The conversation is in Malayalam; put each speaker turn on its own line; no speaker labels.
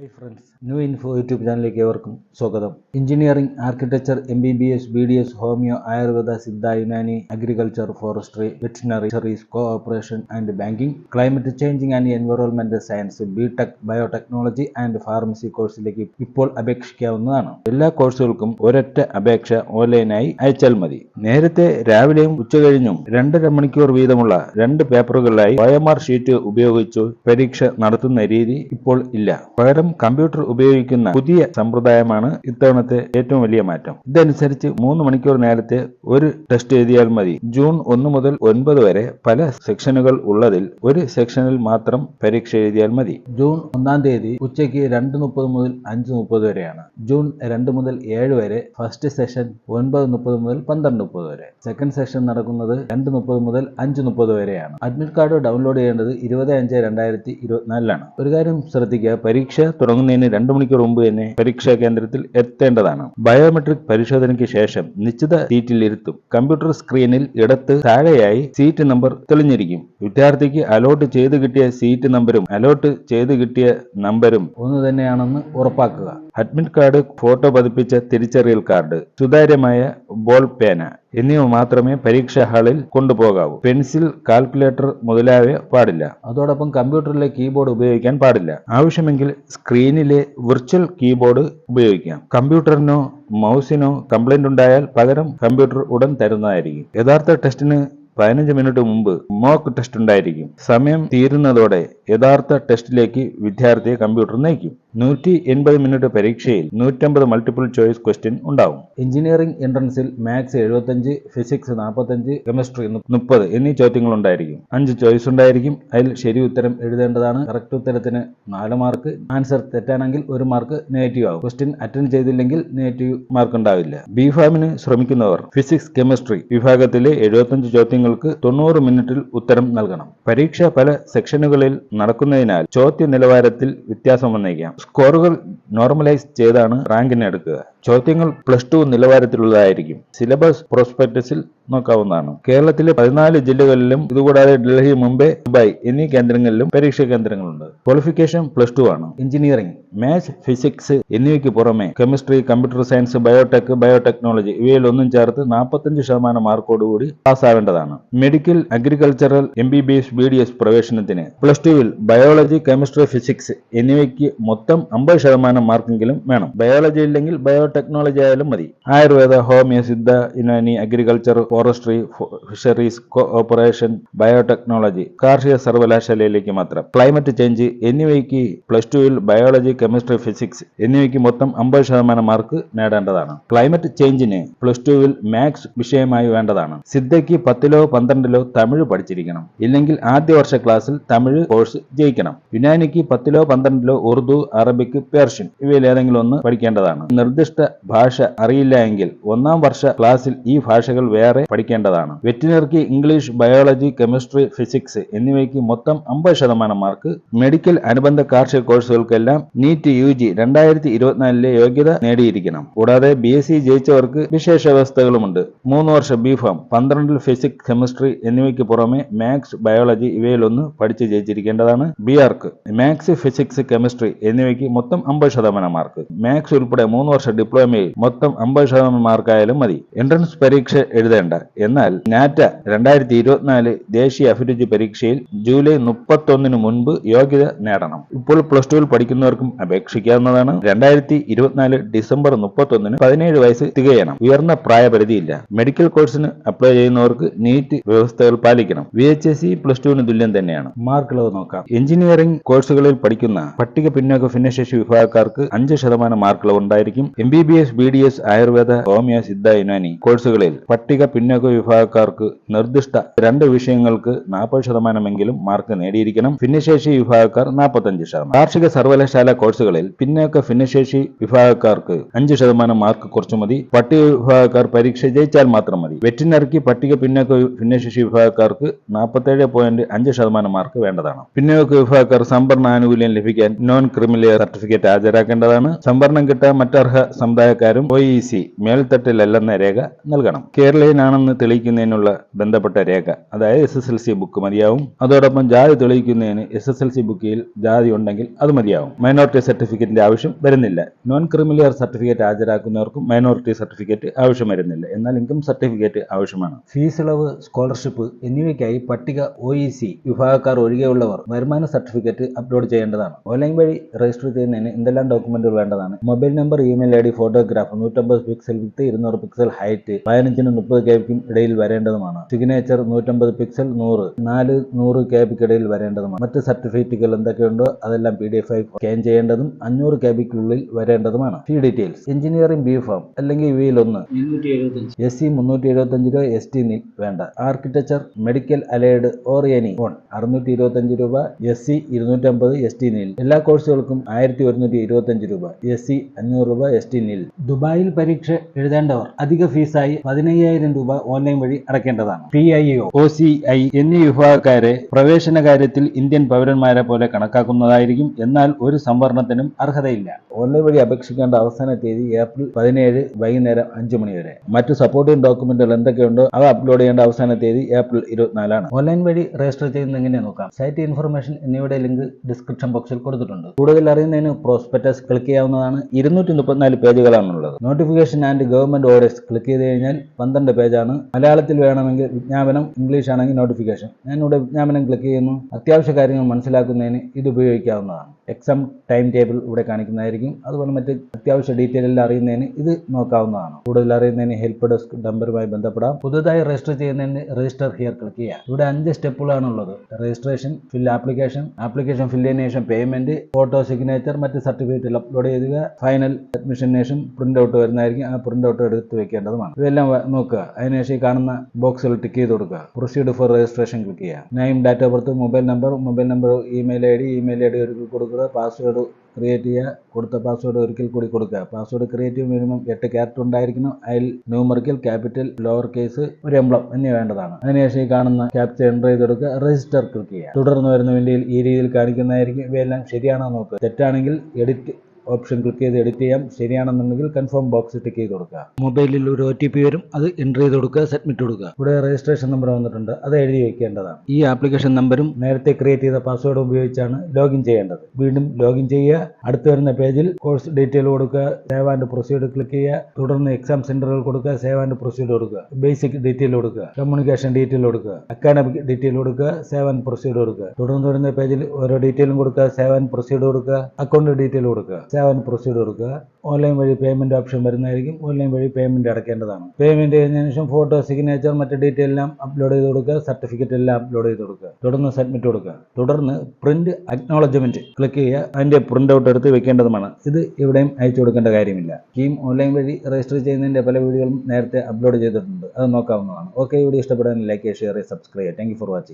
Hi friends new info YouTube ചാനലിലേക്ക് ഏവർക്കും സ്വാഗതം. Engineering architecture M B B S B D S homeo Ayurveda Siddha Unani agriculture forestry veterinary service cooperation and banking climate changing and എൻവയോൺമെന്റൽ science B tech biotechnology and pharmacy കോഴ്സിലേക്ക് ഇപ്പോൾ അപേക്ഷിക്കാവുന്നതാണ്. എല്ലാ കോഴ്സുകൾക്കും ഒരൊറ്റ അപേക്ഷ ഓൺലൈനായി അയച്ചാൽ മതി. നേരത്തെ രാവിലെയും ഉച്ചകഴിഞ്ഞും രണ്ടര മണിക്കൂർ വീതമുള്ള രണ്ട് പേപ്പറുകളിലായി ഒ ഷീറ്റ് ഉപയോഗിച്ച് പരീക്ഷ നടത്തുന്ന രീതി ഇപ്പോൾ ഇല്ല. പകരം കമ്പ്യൂട്ടർ ഉപയോഗിക്കുന്ന പുതിയ സമ്പ്രദായമാണ് ഇത്തവണത്തെ ഏറ്റവും വലിയ മാറ്റം. ഇതനുസരിച്ച് മൂന്ന് മണിക്കൂർ നേരത്തെ ഒരു ടെസ്റ്റ് എഴുതിയാൽ മതി. ജൂൺ ഒന്ന് മുതൽ ഒൻപത് വരെ പല സെക്ഷനുകൾ ഉള്ളതിൽ ഒരു സെക്ഷനിൽ മാത്രം പരീക്ഷ എഴുതിയാൽ മതി. ജൂൺ ഒന്നാം തീയതി ഉച്ചയ്ക്ക് രണ്ട് മുപ്പത് മുതൽ അഞ്ച് മുപ്പത് വരെയാണ്. ജൂൺ രണ്ട് മുതൽ ഏഴ് വരെ ഫസ്റ്റ് സെഷൻ ഒൻപത് മുപ്പത് മുതൽ പന്ത്രണ്ട് മുപ്പത് വരെ. സെക്കൻഡ് സെഷൻ നടക്കുന്നത് രണ്ട് മുപ്പത് മുതൽ അഞ്ച് മുപ്പത് വരെയാണ്. അഡ്മിറ്റ് കാർഡ് ഡൗൺലോഡ് ചെയ്യേണ്ടത് ഇരുപത് അഞ്ച് രണ്ടായിരത്തി ഇരുപത്തിനാലിലാണ്. ഒരു കാര്യം ശ്രദ്ധിക്കുക പരീക്ഷ തുടങ്ങുന്നതിന് രണ്ടു മണിക്കൂർ മുമ്പ് തന്നെ പരീക്ഷാ കേന്ദ്രത്തിൽ എത്തേണ്ടതാണ്. ബയോമെട്രിക് പരിശോധനയ്ക്ക് ശേഷം നിശ്ചിത സീറ്റിൽ ഇരുത്തും. കമ്പ്യൂട്ടർ സ്ക്രീനിൽ ഇടത്ത് താഴെയായി സീറ്റ് നമ്പർ തെളിഞ്ഞിരിക്കും. വിദ്യാർത്ഥിക്ക് അലോട്ട് ചെയ്ത് കിട്ടിയ സീറ്റ് നമ്പരും അലോട്ട് ചെയ്ത് കിട്ടിയ നമ്പരും ഒന്ന് തന്നെയാണെന്ന് ഉറപ്പാക്കുക. അഡ്മിറ്റ് കാർഡ് ഫോട്ടോ പതിപ്പിച്ച തിരിച്ചറിയൽ കാർഡ്. സുതാര്യമായ ബോൾ പേന. എന്നിവ മാത്രമേ പരീക്ഷാ ഹാളിൽ കൊണ്ടുപോകാവൂ. പെൻസിൽ കാൽക്കുലേറ്റർ മുതലായവ പാടില്ല. അതോടൊപ്പം കമ്പ്യൂട്ടറിലെ കീബോർഡ് ഉപയോഗിക്കാൻ പാടില്ല. ആവശ്യമെങ്കിൽ സ്ക്രീനിലെ വിർച്വൽ കീബോർഡ് ഉപയോഗിക്കാം. കമ്പ്യൂട്ടറിനോ മൗസിനോ കംപ്ലൈന്റ് ഉണ്ടായാൽ പകരം കമ്പ്യൂട്ടർ ഉടൻ തരുന്നതായിരിക്കും. യഥാർത്ഥ ടെസ്റ്റിന് പതിനഞ്ച് മിനിറ്റ് മുമ്പ് മോക്ക് ടെസ്റ്റ് ഉണ്ടായിരിക്കും. സമയം തീരുന്നതോടെ യഥാർത്ഥ ടെസ്റ്റിലേക്ക് വിദ്യാർത്ഥിയെ കമ്പ്യൂട്ടർ നയിക്കും. നൂറ്റി എൺപത് മിനിറ്റ് പരീക്ഷയിൽ നൂറ്റമ്പത് മൾട്ടിപ്പിൾ ചോയ്സ് ക്വസ്റ്റ്യൻ ഉണ്ടാവും. എഞ്ചിനീയറിംഗ് എൻട്രൻസിൽ മാത്സ് എഴുപത്തഞ്ച് ഫിസിക്സ് നാൽപ്പത്തഞ്ച് കെമിസ്ട്രി മുപ്പത് എന്നീ ചോദ്യങ്ങൾ ഉണ്ടായിരിക്കും. അഞ്ച് ചോയ്സ് ഉണ്ടായിരിക്കും. അതിൽ ശരി ഉത്തരം എഴുതേണ്ടതാണ്. കറക്റ്റ് ഉത്തരത്തിന് നാല് മാർക്ക് ആൻസർ തെറ്റാണെങ്കിൽ ഒരു മാർക്ക് നെഗറ്റീവ് ആവും. ക്വസ്റ്റ്യൻ അറ്റൻഡ് ചെയ്തില്ലെങ്കിൽ നെഗറ്റീവ് മാർക്ക് ഉണ്ടാവില്ല. ബി ഫാമിന് ശ്രമിക്കുന്നവർ ഫിസിക്സ് കെമിസ്ട്രി വിഭാഗത്തിലെ എഴുപത്തഞ്ച് ചോദ്യങ്ങൾക്ക് തൊണ്ണൂറ് മിനിറ്റിൽ ഉത്തരം നൽകണം. പരീക്ഷ പല സെക്ഷനുകളിൽ നടക്കുന്നതിനാൽ ചോദ്യ നിലവാരത്തിൽ വ്യത്യാസം വന്നേക്കാം. സ്കോറുകൾ നോർമലൈസ് ചെയ്താണ് റാങ്കിനെ എടുക്കുക. ചോദ്യങ്ങൾ പ്ലസ് ടു നിലവാരത്തിലുള്ളതായിരിക്കും. സിലബസ് പ്രോസ്പെക്ടസിൽ നോക്കാവുന്നതാണ്. കേരളത്തിലെ പതിനാല് ജില്ലകളിലും ഇതുകൂടാതെ ഡൽഹി മുംബൈ ദുബായ് എന്നീ കേന്ദ്രങ്ങളിലും പരീക്ഷാ കേന്ദ്രങ്ങളുണ്ട്. ക്വാളിഫിക്കേഷൻ പ്ലസ് ടു ആണ്. എഞ്ചിനീയറിംഗ് മാത്സ് ഫിസിക്സ് എന്നിവയ്ക്ക് പുറമെ chemistry computer science biotech biotechnology ഇവയിലൊന്നും ചേർത്ത് നാൽപ്പത്തഞ്ച് ശതമാനം മാർക്കോടുകൂടി പാസ്സാവേണ്ടതാണ്. Medical agricultural M B B S B D S പ്രവേശനത്തിന് പ്ലസ് ടുവിൽ ബയോളജി കെമിസ്ട്രി ഫിസിക്സ് എന്നിവയ്ക്ക് മൊത്തം അമ്പത് ശതമാനം മാർക്കെങ്കിലും വേണം. ബയോളജി ഇല്ലെങ്കിൽ ബയോടെക്നോളജി ആയാലും മതി. Ayurveda homeo Siddha Unani agriculture forestry fisheries cooperation bio biotechnology കാർഷിക സർവകലാശാലയിലേക്ക് മാത്രം. ക്ലൈമറ്റ് ചേഞ്ച് എന്നിവയ്ക്ക് പ്ലസ് ടുവിൽ ബയോളജി കെമിസ്ട്രി ഫിസിക്സ് എന്നിവയ്ക്ക് മൊത്തം അമ്പത് ശതമാനം മാർക്ക് നേടേണ്ടതാണ്. ക്ലൈമറ്റ് ചേഞ്ചിന് പ്ലസ് ടുവിൽ മാത്സ് വിഷയമായി വേണ്ടതാണ്. സിദ്ധയ്ക്ക് പത്തിലോ പന്ത്രണ്ടിലോ തമിഴ് പഠിച്ചിരിക്കണം. ഇല്ലെങ്കിൽ ആദ്യ വർഷ ക്ലാസ്സിൽ തമിഴ് കോഴ്സ് ജയിക്കണം. യുനാനിക്ക് പത്തിലോ പന്ത്രണ്ടിലോ ഉറുദു അറബിക് പേർഷ്യൻ ഇവയിൽ ഏതെങ്കിലും ഒന്ന് പഠിക്കേണ്ടതാണ്. നിർദ്ദിഷ്ട ഭാഷ അറിയില്ല എങ്കിൽ ഒന്നാം വർഷ ക്ലാസ്സിൽ ഈ ഭാഷകൾ വേറെ പഠിക്കേണ്ടതാണ്. വെറ്റിനറിക്ക് ഇംഗ്ലീഷ് ബയോളജി കെമിസ്ട്രി ഫിസിക്സ് എന്നിവയ്ക്ക് മൊത്തം അമ്പത് ശതമാനം മാർക്ക്. മെഡിക്കൽ അനുബന്ധ കാർഷിക കോഴ്സുകൾക്കെല്ലാം നീറ്റ് യു ജി രണ്ടായിരത്തി ഇരുപത്തിനാലിലെ യോഗ്യത നേടിയിരിക്കണം. കൂടാതെ ബി എസ് സി ജയിച്ചവർക്ക് വിശേഷ വ്യവസ്ഥകളുമുണ്ട്. മൂന്ന് വർഷം ബി ഫാം പന്ത്രണ്ടിൽ ഫിസിക്സ് കെമിസ്ട്രി എന്നിവയ്ക്ക് പുറമെ മാത്സ് ബയോളജി ഇവയിലൊന്ന് പഠിച്ച് ജയിച്ചിരിക്കേണ്ടതാണ് B arch maths physics chemistry എന്നിവയ്ക്ക് മൊത്തം അമ്പത് ശതമാനം മാർക്ക് മാത്സ് ഉൾപ്പെടെ മൂന്ന് വർഷ ഡിപ്ലോമയിൽ മൊത്തം അമ്പത് ശതമാനം മാർക്കായാലും മതി. എൻട്രൻസ് പരീക്ഷ എഴുതേണ്ട. എന്നാൽ നാറ്റ രണ്ടായിരത്തി ഇരുപത്തിനാല് ദേശീയ അഭിരുചി പരീക്ഷയിൽ ജൂലൈ മുപ്പത്തൊന്നിന് മുൻപ് യോഗ്യത നേടണം. ഇപ്പോൾ പ്ലസ് ടുവിൽ പഠിക്കുന്നവർക്കും അപേക്ഷിക്കാവുന്നതാണ്. രണ്ടായിരത്തി ഇരുപത്തിനാല് ഡിസംബർ മുപ്പത്തൊന്നിന് പതിനേഴ് വയസ്സ് തികയണം. ഉയർന്ന പ്രായപരിധിയില്ല. മെഡിക്കൽ കോഴ്സിന് അപ്ലൈ ചെയ്യുന്നവർക്ക് നീറ്റ് വ്യവസ്ഥകൾ പാലിക്കണം. V H S C plus ടുവിന് തുല്യം തന്നെയാണ്. മാർക്കുള്ളത് നോക്കാം എഞ്ചിനീയറിംഗ് കോഴ്സുകളിൽ പഠിക്കുന്ന പട്ടിക പിന്നോക്ക ഭിന്നശേഷി വിഭാഗക്കാർക്ക് അഞ്ച് ശതമാനം മാർക്കുകൾ ഉണ്ടായിരിക്കും. M B B S B D S Ayurveda homeo Siddha Unani കോഴ്സുകളിൽ പട്ടിക പിന്നോക്ക വിഭാഗക്കാർക്ക് നിർദ്ദിഷ്ട രണ്ട് വിഷയങ്ങൾക്ക് നാൽപ്പത് ശതമാനമെങ്കിലും മാർക്ക് നേടിയിരിക്കണം. ഭിന്നശേഷി വിഭാഗക്കാർ നാൽപ്പത്തഞ്ച് ശതമാനം. കാർഷിക സർവകലാശാല കോഴ്സുകളിൽ പിന്നോക്ക ഭിന്നശേഷി വിഭാഗക്കാർക്ക് അഞ്ച് ശതമാനം മാർക്ക് കുറച്ചു മതി. പട്ടിക വിഭാഗക്കാർ പരീക്ഷ ജയിച്ചാൽ മാത്രം മതി. വെറ്റിനറിക്ക് പട്ടിക പിന്നോക്ക ഭിന്നശേഷി വിഭാഗക്കാർക്ക് നാൽപ്പത്തേഴ് പോയിന്റ് അഞ്ച് ശതമാനം മാർക്ക് വേണ്ടതാണ്. പിന്നോക്ക വിഭാഗക്കാർ സംവരണ ആനുകൂല്യം ലഭിക്കാൻ നോൺ ക്രിമിനൽ സർട്ടിഫിക്കറ്റ് ഹാജരാക്കേണ്ടതാണ്. സംവരണം കിട്ടാൻ മറ്റർഹ സമുദായക്കാരും ഒ ഇ സി മേൽത്തട്ടിലല്ലെന്ന രേഖ നൽകണം. കേരളീയനാണെന്ന് തെളിയിക്കുന്നതിനുള്ള ബന്ധപ്പെട്ട രേഖ അതായത് S S L C book മതിയാവും. അതോടൊപ്പം ജാതി തെളിയിക്കുന്നതിന് എസ് എസ് എൽ സി ബുക്കിൽ ജാതി ഉണ്ടെങ്കിൽ അത് മതിയാവും. മൈനോറിറ്റി സർട്ടിഫിക്കറ്റിന്റെ ആവശ്യം വരുന്നില്ല. നോൺ ക്രിമിനൽ സർട്ടിഫിക്കറ്റ് ഹാജരാക്കുന്നവർക്കും മൈനോറിറ്റി സർട്ടിഫിക്കറ്റ് ആവശ്യം വരുന്നില്ല. എന്നാൽ ഇൻകം സർട്ടിഫിക്കറ്റ് ആവശ്യമാണ്. ഫീസ് ഇളവ് സ്കോളർഷിപ്പ് എന്നിവയ്ക്കായി പട്ടിക ഒ ഇ സി വിഭാഗക്കാർ ഒഴികെയുള്ളവർ വരുമാന സർട്ടിഫിക്കറ്റ് അപ്ലോഡ് ചെയ്യേണ്ടതാണ്. ഓൺലൈൻ വഴി രജിസ്റ്റർ ചെയ്യുന്നതിന് എന്തെല്ലാം ഡോക്യുമെന്റുകൾ വേണ്ടതാണ്? Mobile number email I D photograph നൂറ്റമ്പത് പിക്സൽ വിത്ത് ഇരുന്നൂറ് പിക്സൽ ഹൈറ്റ് പതിനഞ്ചിനും മുപ്പത് കെ ഇടയിൽ വരേണ്ടതുമാണ്. സിഗ്നേച്ചർ നൂറ്റമ്പത് പിക്സൽ നൂറ് നാല് നൂറ് കെ ഇടയിൽ വരേണ്ടതുമാണ്. മറ്റ് സർട്ടിഫിക്കറ്റുകൾ എന്തൊക്കെയുണ്ടോ അതെല്ലാം പി ഡി എഫ് ആയി സ്കാൻ ചെയ്യേണ്ടതും അഞ്ഞൂറ് K വരേണ്ടതുമാണ്. Fee details engineering B pharm അല്ലെങ്കിൽ ഇവയിൽ ഒന്ന്. എസ് സി മുന്നൂറ്റി എഴുപത്തഞ്ച് രൂപ എസ് ടി വേണ്ട. Architecture medical allied or any one അറുന്നൂറ്റി ഇരുപത്തഞ്ച് രൂപ എസ് സി ഇരുന്നൂറ്റമ്പത് എസ് ടി നിൽ. എല്ലാ കോഴ്സുകൾക്കും ആയിരത്തി ഒരുന്നൂറ്റി ഇരുപത്തഞ്ച് രൂപ എസ് സി അഞ്ഞൂറ് രൂപ എസ് ടി നിൽ. ദുബായിൽ പരീക്ഷ എഴുതേണ്ടവർ അധിക ഫീസായി പതിനയ്യായിരം രൂപ ഓൺലൈൻ വഴി അടക്കേണ്ടതാണ്. P I O O C I എന്നീ വിഭാഗക്കാരെ പ്രവേശന കാര്യത്തിൽ ഇന്ത്യൻ പൗരന്മാരെ പോലെ കണക്കാക്കുന്നതായിരിക്കും. എന്നാൽ ഒരു സംവരണത്തിനും അർഹതയില്ല. ഓൺലൈൻ വഴി അപേക്ഷിക്കേണ്ട അവസാന തീയതി ഏപ്രിൽ പതിനേഴ് വൈകുന്നേരം അഞ്ചു മണി വരെ. മറ്റു സപ്പോർട്ടിംഗ് ഡോക്യുമെന്റുകൾ എന്തൊക്കെയുണ്ടോ അവ അപ്ലോഡ് ചെയ്യേണ്ട അവസാന തീയതി ഏപ്രിൽ ഇരുപത്തിനാലാണ്. ഓൺലൈൻ വഴി രജിസ്റ്റർ ചെയ്യുന്ന എങ്ങനെ നോക്കാം? സൈറ്റ് ഇൻഫർമേഷൻ എന്നിവയുടെ ലിങ്ക് ഡിസ്ക്രിപ്ഷൻ ബോക്സിൽ കൊടുത്തിട്ടുണ്ട്. കൂടുതൽ അറിയുന്നതിന് പ്രോസ്പെക്ടസ് ക്ലിക്ക് ചെയ്യാവുന്നതാണ് ഇരുന്നൂറ്റി മുപ്പത്തിനാല് പേജുകളാണുള്ളത്. Notification and government orders click ചെയ്ത് കഴിഞ്ഞാൽ പന്ത്രണ്ട് പേജാണ്. മലയാളത്തിൽ വേണമെങ്കിൽ വിജ്ഞാപനം ഇംഗ്ലീഷ് ആണെങ്കിൽ നോട്ടിഫിക്കേഷൻ ഞാനിവിടെ വിജ്ഞാപനം ക്ലിക്ക് ചെയ്യുന്നു. അത്യാവശ്യ കാര്യങ്ങൾ മനസ്സിലാക്കുന്നതിന് ഇത് ഉപയോഗിക്കാവുന്നതാണ്. എക്സാം ടൈം ടേബിൾ ഇവിടെ കാണിക്കുന്നതായിരിക്കും. അതുപോലെ മറ്റ് അത്യാവശ്യ ഡീറ്റെയിൽ എല്ലാം അറിയുന്നതിന് ഇത് നോക്കാവുന്നതാണ്. കൂടുതൽ അറിയുന്നതിന് ഹെൽപ്പ് ഡെസ്ക് നമ്പറുമായി ബന്ധപ്പെടാം. പുതുതായി രജിസ്റ്റർ ചെയ്യുന്നതിന് രജിസ്റ്റർ ഹിയർ ക്ലിക്ക് ചെയ്യാം. ഇവിടെ അഞ്ച് സ്റ്റെപ്പുകളാണുള്ളത് registration fill application application fill ചെയ്യുന്ന ശേഷം പേയ്മെന്റ് ഫോട്ടോ സിഗ്നേച്ചർ മറ്റ് സർട്ടിഫിക്കറ്റ് അപ്ലോഡ് ചെയ്യുക. ഫൈനൽ അഡ്മിഷൻ ശേഷം പ്രിന്റ് ഔട്ട് വരുന്നതായിരിക്കും. ആ പ്രിന്റ് ഔട്ട് എടുത്ത് വെക്കേണ്ടതുമാണ്. ഇതെല്ലാം നോക്കുക. അതിനുശേഷം ഈ കാണുന്ന ബോക്സിൽ ടിക്ക് ചെയ്ത് കൊടുക്കുക. പ്രൊസീഡ് ഫോർ രജിസ്ട്രേഷൻ ക്ലിക്ക് ചെയ്യാം name date of birth mobile number mobile number email I D email I D കൊടുക്കുക. പാസ്വേഡ് ക്രിയേറ്റ് ചെയ്യുക കൊടുത്ത പാസ്വേഡ് ഒരിക്കൽ കൂടി കൊടുക്കുക. പാസ്വേഡ് ക്രിയേറ്റ് മിനിമം എട്ട് ക്യാരക്ടർ ഉണ്ടായിരിക്കണം. അതിൽ ന്യൂമറിക്കൽ ക്യാപിറ്റൽ ലോവർ കേസ് ഒരു എംബ്ലം എന്നിവ വേണ്ടതാണ്. അതിനുശേഷം ഈ കാണുന്ന ക്യാപ്ചർ എന്റർ ചെയ്ത് കൊടുക്കുക രജിസ്റ്റർ ക്ലിക്ക് ചെയ്യുക. തുടർന്ന് വരുന്ന വിൻഡോയിൽ ഈ രീതിയിൽ കാണിക്കുന്നതായിരിക്കും. ഇവയെല്ലാം ശരിയാണോ നോക്കുക. തെറ്റാണെങ്കിൽ എഡിറ്റ് ഓപ്ഷൻ ക്ലിക്ക് ചെയ്ത് എഡിറ്റ് ചെയ്യാം. ശരിയാണെന്നുണ്ടെങ്കിൽ കൺഫേം ബോക്സ് ടിക്ക് ചെയ്ത് കൊടുക്കുക. മൊബൈലിൽ ഒരു ഒ വരും. അത് എന്റർ ചെയ്ത് കൊടുക്കുക സബ്മിറ്റ് കൊടുക്കുക. ഇവിടെ രജിസ്ട്രേഷൻ നമ്പർ വന്നിട്ടുണ്ട്. അത് എഴുതി വയ്ക്കേണ്ടതാണ് ഈ ആപ്ലിക്കേഷൻ നമ്പറും നേരത്തെ ക്രിയേറ്റ് ചെയ്ത പാസ്വേഡും ഉപയോഗിച്ചാണ് ലോഗിൻ ചെയ്യേണ്ടത്. വീണ്ടും ലോഗിൻ ചെയ്യുക. അടുത്ത് വരുന്ന പേജിൽ കോഴ്സ് ഡീറ്റെയിൽ കൊടുക്കുക. സേവ് ആൻഡ് പ്രൊസീഡ് ക്ലിക്ക് ചെയ്യുക. തുടർന്ന് എക്സാം സെന്ററുകൾ കൊടുക്കുക. സേവ് ആൻഡ് പ്രൊസീഡ് കൊടുക്കുക. ബേസിക് ഡീറ്റെയിൽ കൊടുക്കുക. കമ്മ്യൂണിക്കേഷൻ ഡീറ്റെയിൽ കൊടുക്കുക. അക്കാഡമിക് ഡീറ്റെയിൽ കൊടുക്കുക. സേവ് ആൻഡ് പ്രൊസീഡ് കൊടുക്കുക. തുടർന്ന് വരുന്ന പേജിൽ ഓരോ ഡീറ്റെയിലും കൊടുക്കുക. സേവ് ആൻഡ് പ്രൊസീഡ് കൊടുക്കുക. അക്കൗണ്ട് ഡീറ്റെയിൽ കൊടുക്കുക. ആൻഡ് പ്രൊസീഡ് കൊടുക്കുക ഓൺലൈൻ വഴി പേയ്മെന്റ് ഓപ്ഷൻ വരുന്നതായിരിക്കും. ഓൺലൈൻ വഴി പേയ്മെന്റ് അടയ്ക്കേണ്ടതാണ്. പേയ്മെന്റ് ചെയ്യുന്നതിന് ശേഷം ഫോട്ടോ സിഗ്നേച്ചർ മറ്റ് ഡീറ്റെയിൽ എല്ലാം അപ്ലോഡ് ചെയ്ത് കൊടുക്കുക. സർട്ടിഫിക്കറ്റ് എല്ലാം അപ്ലോഡ് ചെയ്ത് കൊടുക്കുക. തുടർന്ന് സബ്മിറ്റ് കൊടുക്കുക. തുടർന്ന് പ്രിന്റ് അക്നോളജ്മെന്റ് ക്ലിക്ക് ചെയ്യുക. അതിന്റെ പ്രിന്റ് ഔട്ട് എടുത്ത് വെക്കേണ്ടതുമാണ്. ഇത് ഇവിടെയും അയച്ചു കൊടുക്കേണ്ട കാര്യമില്ല. സ്കീം ഓൺലൈൻ വഴി രജിസ്റ്റർ ചെയ്യുന്നതിന്റെ പല വീഡിയോകളും നേരത്തെ അപ്ലോഡ് ചെയ്തിട്ടുണ്ട്. അത് നോക്കാവുന്നതാണ്. ഓക്കെ വീഡിയോ ഇഷ്ടപ്പെടാൻ ലൈക്ക് ചെയ്യുക ഷെയർ ചെയ്യുക subscribe thank you for watching